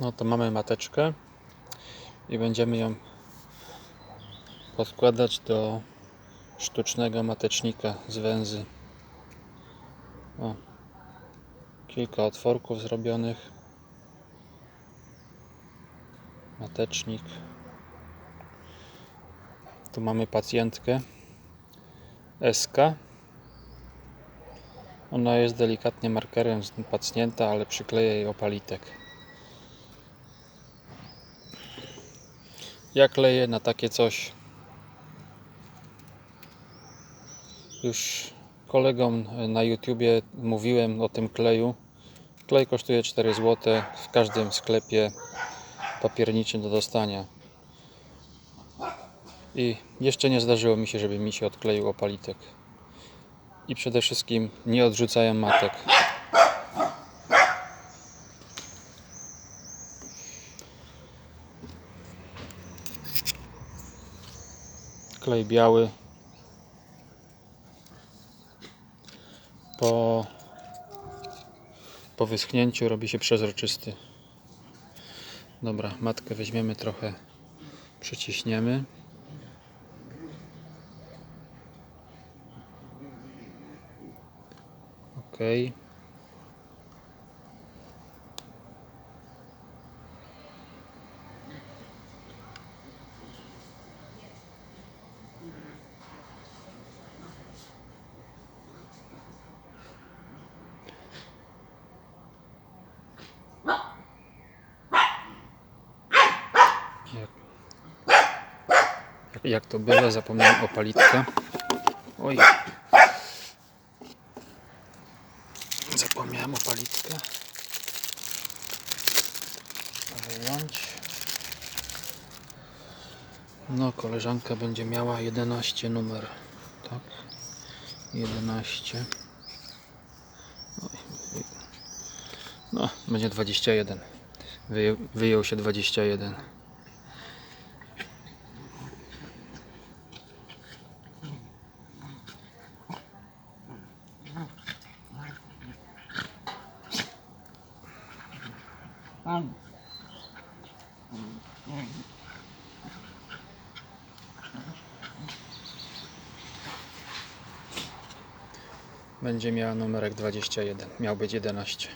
No to mamy mateczkę i będziemy ją podkładać do sztucznego matecznika z węzy. O, kilka otworków zrobionych. Matecznik. Tu mamy pacjentkę SK. Ona jest delikatnie markerem pacjenta, ale przykleję jej opalitek. Ja kleję na takie coś. Już kolegom na YouTubie mówiłem o tym kleju. Klej kosztuje 4 zł w każdym sklepie papierniczym do dostania. I jeszcze nie zdarzyło mi się, żeby mi się odkleił opalitek. I przede wszystkim nie odrzucają matek. Klej biały. Po, po wyschnięciu robi się przezroczysty. Dobra, matkę weźmiemy trochę, przyciśniemy. Ok. Jak, jak, jak to bywa, zapomniałem o palitkę. Oj. Zapomniałem o palitkę. Wyjąć. No, koleżanka będzie miała 11 numer. Tak? 11. Oj, oj. No, będzie 21. Wyjął, wyjął się 21. Będzie miała numerek 21. Miał być 11.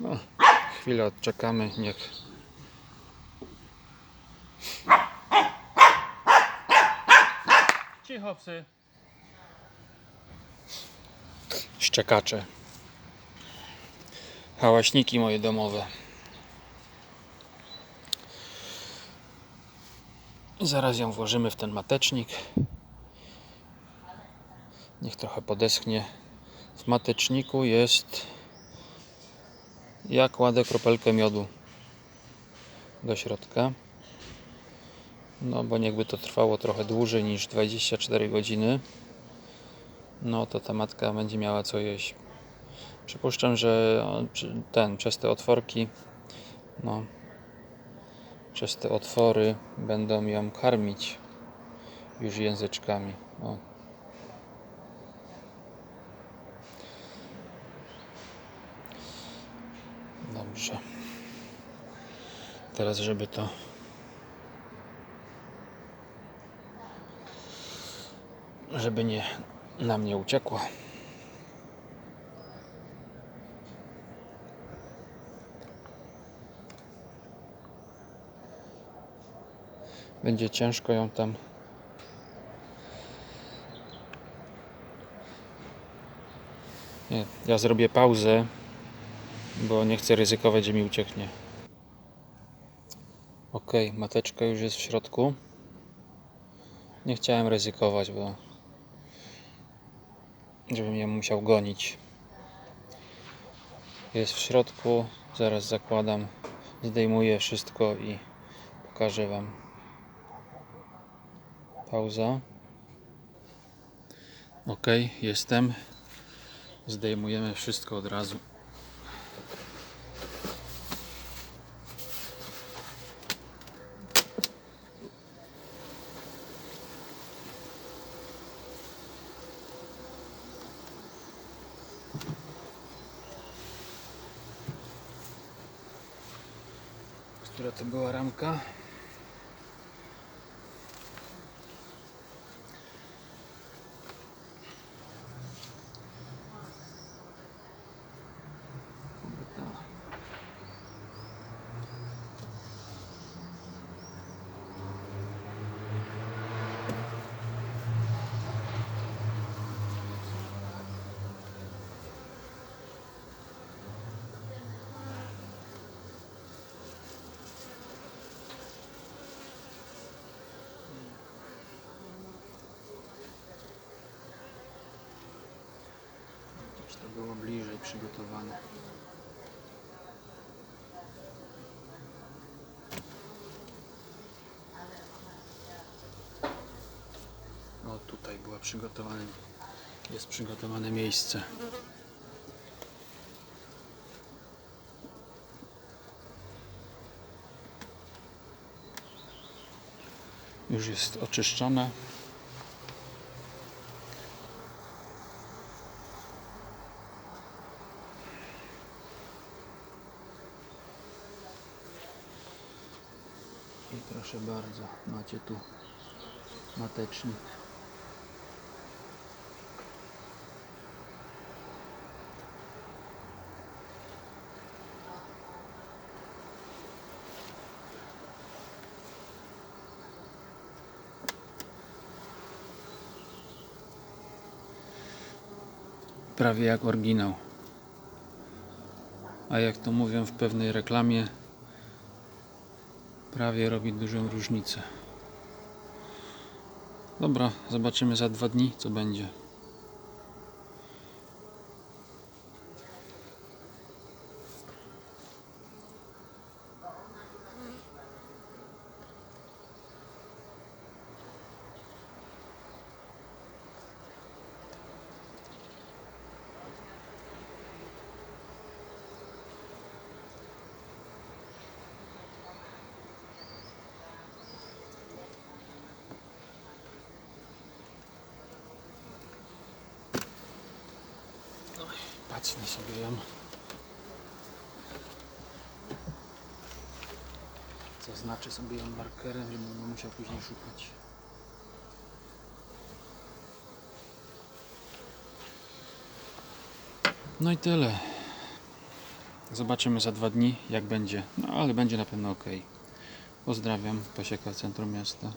No, chwilę odczekamy, niech. Cicho psy. Szczekacze. Hałaśniki moje domowe. Zaraz ją włożymy w ten matecznik. Niech trochę podeschnie. W mateczniku jest. Ja kładę kropelkę miodu do środka. No bo niechby to trwało trochę dłużej niż 24 godziny. No to ta matka będzie miała co jeść. Przypuszczam, że ten przez te otworki, no przez te otwory będą ją karmić już języczkami. O. Dobrze. Teraz, żeby to żeby nie na mnie uciekło. Będzie ciężko ją tam Nie, ja zrobię pauzę, bo nie chcę ryzykować, że mi ucieknie. Ok, mateczka już jest w środku. Nie chciałem ryzykować, bo żebym ją musiał gonić. Jest w środku, zaraz zakładam, zdejmuję wszystko i pokażę Wam. Pauza. Ok, jestem. Zdejmujemy wszystko od razu. Która to była ramka? Było bliżej przygotowane. O, tutaj było przygotowane, jest przygotowane miejsce. Już jest oczyszczone. Proszę bardzo, macie tu matecznik. Prawie jak oryginał. A jak to mówią w pewnej reklamie, prawie robi dużą różnicę. Dobra, zobaczymy za dwa dni, co będzie. Patrzmy sobie ją. Zaznaczę sobie ją markerem, żebym musiał później szukać. No i tyle. Zobaczymy za dwa dni, jak będzie. No ale będzie na pewno ok. Pozdrawiam, Pasieka Centrum Miasta.